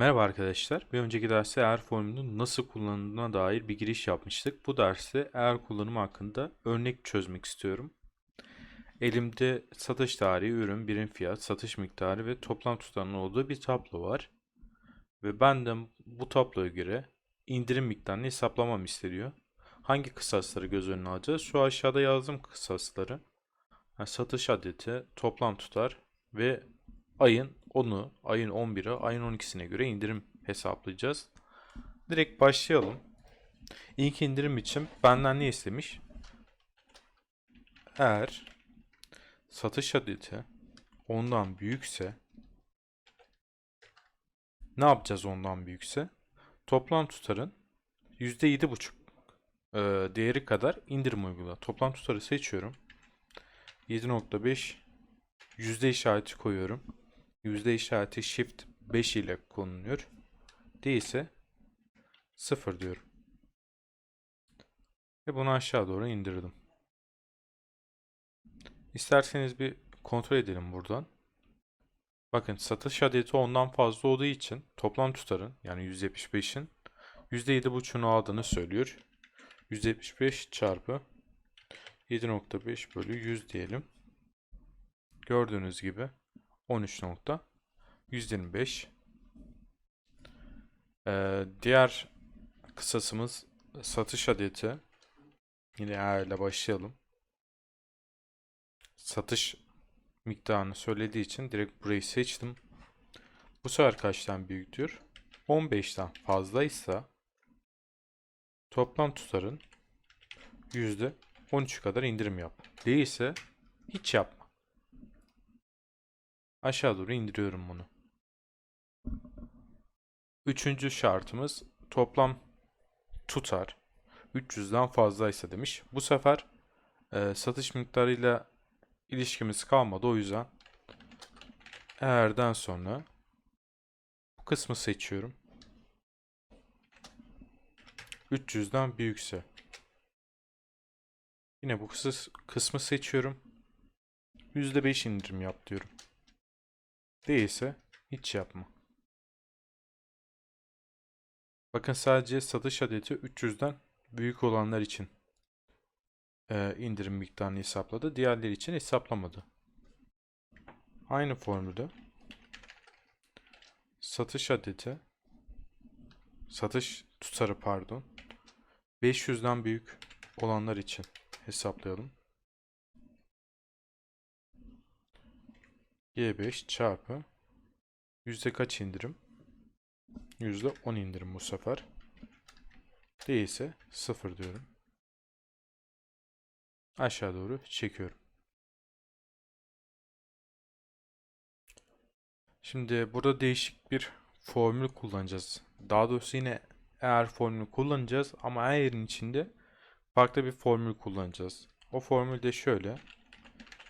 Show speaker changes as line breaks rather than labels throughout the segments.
Merhaba arkadaşlar. Bir önceki derste eğer formülünün nasıl kullanıldığına dair bir giriş yapmıştık. Bu derste eğer kullanımı hakkında örnek çözmek istiyorum. Elimde satış tarihi, ürün, birim fiyat, satış miktarı ve toplam tutarının olduğu bir tablo var. Ve benden bu tabloya göre indirim miktarını hesaplamam isteniyor. Hangi kısasları göz önüne alacağız? Şu aşağıda yazdığım kısasları. Yani satış adeti, toplam tutar ve ayın 10'u, ayın 11'i, ayın 12'sine göre indirim hesaplayacağız. Direkt başlayalım. İlk indirim için benden ne istemiş? Eğer satış adeti ondan büyükse ne yapacağız ondan büyükse? Toplam tutarın %7,5 e, değeri kadar indirim uygula. Toplam tutarı seçiyorum. 7.5 yüzde işareti koyuyorum. Yüzde işareti shift 5 ile konuluyor. Değilse 0 diyorum. Ve bunu aşağı doğru indirdim. İsterseniz bir kontrol edelim buradan. Bakın satış adeti ondan fazla olduğu için toplam tutarın yani 175'in %7.5'unu aldığını söylüyor. 175 çarpı 7.5 bölü 100 diyelim. Gördüğünüz gibi 13.125 ee, Diğer kısasımız satış adeti. Yine A ile başlayalım. Satış miktarını söylediği için direkt burayı seçtim. Bu sefer kaçtan büyüktür? 15'ten fazlaysa toplam tutarın %13 kadar indirim yap. Değilse hiç yapma. Aşağı doğru indiriyorum bunu. Üçüncü şartımız toplam tutar 300'den fazlaysa demiş. Bu sefer e, satış miktarıyla ilişkimiz kalmadı. O yüzden eğerden sonra bu kısmı seçiyorum. 300'den büyükse yine bu kısmı seçiyorum. %5 indirim yap diyorum. Değilse hiç yapma. Bakın sadece satış adeti 300'den büyük olanlar için e, indirim miktarını hesapladı. Diğerleri için hesaplamadı. Aynı formülde satış adeti satış tutarı pardon 500'den büyük olanlar için hesaplayalım. G5 çarpı yüzde kaç indirim? Yüzde 10 indirim bu sefer. Değilse 0 diyorum. Aşağı doğru çekiyorum. Şimdi burada değişik bir formül kullanacağız. Daha doğrusu yine eğer formülü kullanacağız ama eğerin içinde farklı bir formül kullanacağız. O formül de şöyle.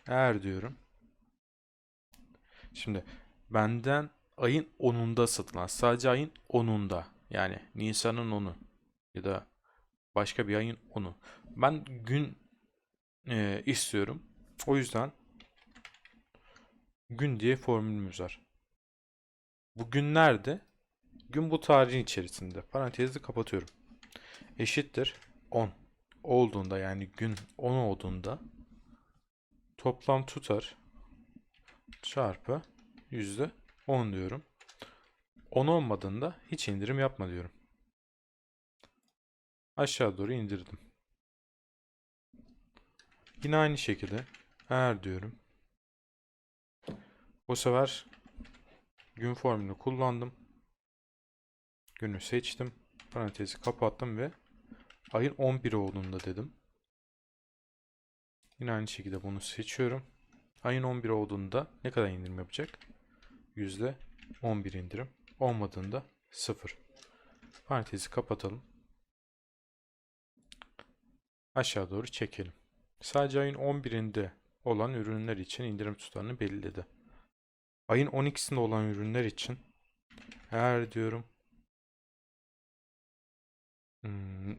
Eğer diyorum Şimdi benden ayın 10'unda satılan sadece ayın 10'unda yani Nisan'ın 10'u ya da başka bir ayın 10'u. Ben gün e, istiyorum. O yüzden gün diye formülümüz var. Bu gün nerede? Gün bu tarihin içerisinde. Parantezi kapatıyorum. Eşittir 10 olduğunda yani gün 10 olduğunda toplam tutar çarpı yüzde 10 diyorum. 10 olmadığında hiç indirim yapma diyorum. Aşağı doğru indirdim. Yine aynı şekilde eğer diyorum. Bu sefer gün formülünü kullandım. Günü seçtim. Parantezi kapattım ve ayın 11 olduğunda dedim. Yine aynı şekilde bunu seçiyorum. Ayın 11 olduğunda ne kadar indirim yapacak? Yüzde 11 indirim. Olmadığında 0. Parantezi kapatalım. Aşağı doğru çekelim. Sadece ayın 11'inde olan ürünler için indirim tutarını belirledi. Ayın 12'sinde olan ürünler için eğer diyorum hmm,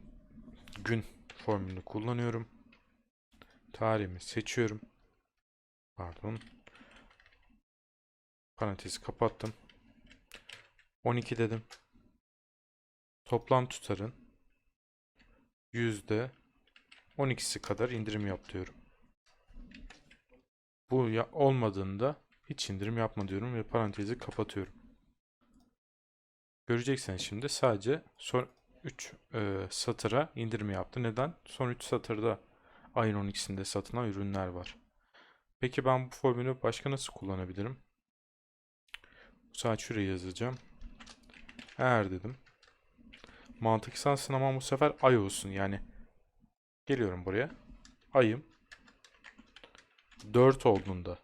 gün formülünü kullanıyorum. Tarihimi seçiyorum. Pardon. Parantezi kapattım. 12 dedim. Toplam tutarın yüzde 12'si kadar indirim yap diyorum. Bu ya olmadığında hiç indirim yapma diyorum ve parantezi kapatıyorum. Göreceksiniz şimdi sadece son 3 satıra indirim yaptı. Neden? Son 3 satırda ayın 12'sinde satılan ürünler var. Peki ben bu formülü başka nasıl kullanabilirim? Bu saat şuraya yazacağım. Eğer dedim. Mantıksal sınamam bu sefer ay olsun. Yani geliyorum buraya. Ayım 4 olduğunda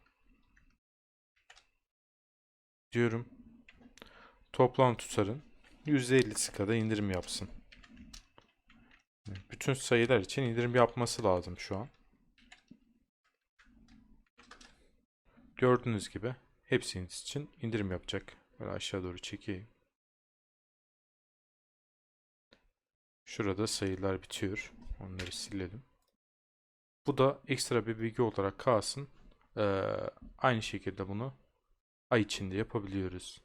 diyorum toplam tutarın %50'si kadar indirim yapsın. Bütün sayılar için indirim yapması lazım şu an. Gördüğünüz gibi hepsiniz için indirim yapacak. Böyle aşağı doğru çekeyim. Şurada sayılar bitiyor. Onları silelim. Bu da ekstra bir bilgi olarak kalsın. Ee, aynı şekilde bunu ay içinde yapabiliyoruz.